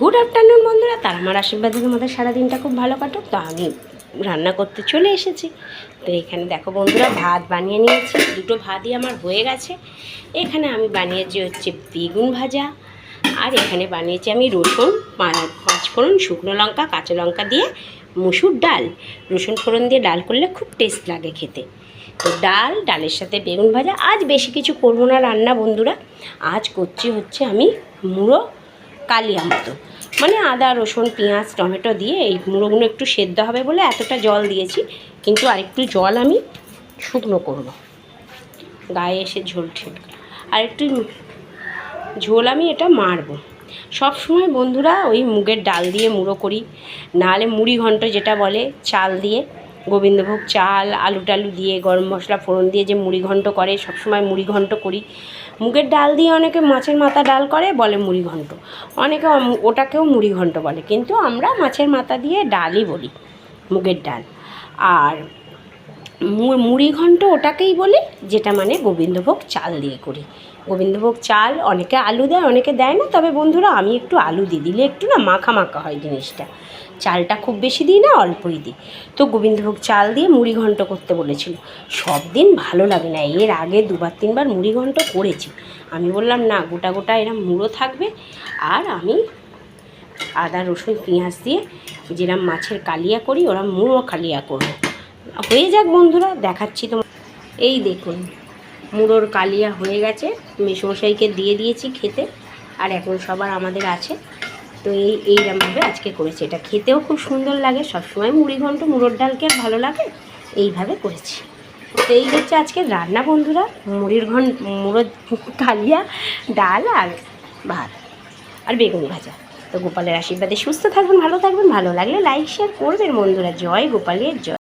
Good afternoon বন্ধুরা, তার আমার আশীর্বাদে তোমাদের সারাদিনটা খুব ভালো কাটুক। তো আমি রান্না করতে চলে এসেছি। তো এখানে দেখো বন্ধুরা, ভাত বানিয়ে নিয়েছি। দুটো ভাতই আমার হয়ে গেছে। এখানে আমি বানিয়েছি হচ্ছে বেগুন ভাজা, আর এখানে বানিয়েছি আমি রসুন পাঁচফোড়ন শুকনো লঙ্কা, কাঁচা লঙ্কা দিয়ে মুসুর ডাল। রসুন ফোড়ন দিয়ে ডাল করলে খুব টেস্ট লাগে খেতে। তো ডাল, ডালের সাথে বেগুন ভাজা, আজ বেশি কিছু করব না রান্না বন্ধুরা। আজ করছি হচ্ছে আমি মুড়ো কালিয়া মতো। মানে আদা, রসুন, পেঁয়াজ, টমেটো দিয়ে এই মুড়োগুলো একটু সেদ্ধ হবে বলে এতটা জল দিয়েছি। কিন্তু আরেকটু জল আমি শুকনো করব। গায়ে এসে ঝোল ঠিক। আর একটু ঝোল আমি এটা মারবো। সব সময় বন্ধুরা ওই মুগের ডাল দিয়ে মুড়ো করি। নাহলে মুড়ি ঘন্ট যেটা বলে, চাল দিয়ে গোবিন্দভোগ চাল, আলু টালু দিয়ে, গরম মশলা ফোড়ন দিয়ে যে মুড়ি ঘন্ট করে, সবসময় মুড়ি ঘন্ট করি। মুগের ডাল দিয়ে অনেকে মাছের মাথা ডাল করে, বলে মুড়ি ঘন্ট। অনেকে ওটাকেও মুড়ি ঘন্ট বলে। কিন্তু আমরা মাছের মাথা দিয়ে ডালই বলি, মুগের ডাল। আর মুড়ি ঘন্ট ওটাকেই বলে, যেটা মানে গোবিন্দভোগ চাল দিয়ে করি। গোবিন্দভোগ চাল অনেকে আলু দেয়, অনেকে দেয় না। তবে বন্ধুরা, আমি একটু আলু দিই দিলে একটু না মাখা মাখা হয় জিনিসটা। চালটা খুব বেশি দিই না, অল্পই দিই। তো গোবিন্দভোগ চাল দিয়ে মুড়ি ঘন্ট করতে বলেছিল। সব দিন ভালো লাগে না। এর আগে দুবার, তিনবার মুড়ি ঘন্ট করেছি। আমি বললাম, না, গোটা গোটা এরম মুড়ো থাকবে। আর আমি আদা, রসুন, পেঁয়াজ দিয়ে যেরম মাছের কালিয়া করি ওরা মুড়ো কালিয়া করব। হয়ে যাক বন্ধুরা, দেখাচ্ছি তোমার। এই দেখুন, মুড়োর কালিয়া হয়ে গেছে। মেসমশাইকে দিয়ে দিয়েছি খেতে, আর এখন সবার আমাদের আছে। তো এই এইরকমভাবে আজকে করেছি। এটা খেতেও খুব সুন্দর লাগে, সবসময় মুড়ি ঘন্ট, মুড়োর ডালকে ভালো লাগে? এইভাবে করেছি। তো এই হচ্ছে আজকে রান্না বন্ধুরা, মুড়ির ঘন মুড়ো কালিয়া, ডাল আর ভাত, আর বেগুন ভাজা। তো গোপালের আশীর্বাদে সুস্থ থাকবেন ভালো থাকবেন, ভালো লাগলে লাইক শেয়ার করবেন বন্ধুরা। জয় গোপালের, জয়।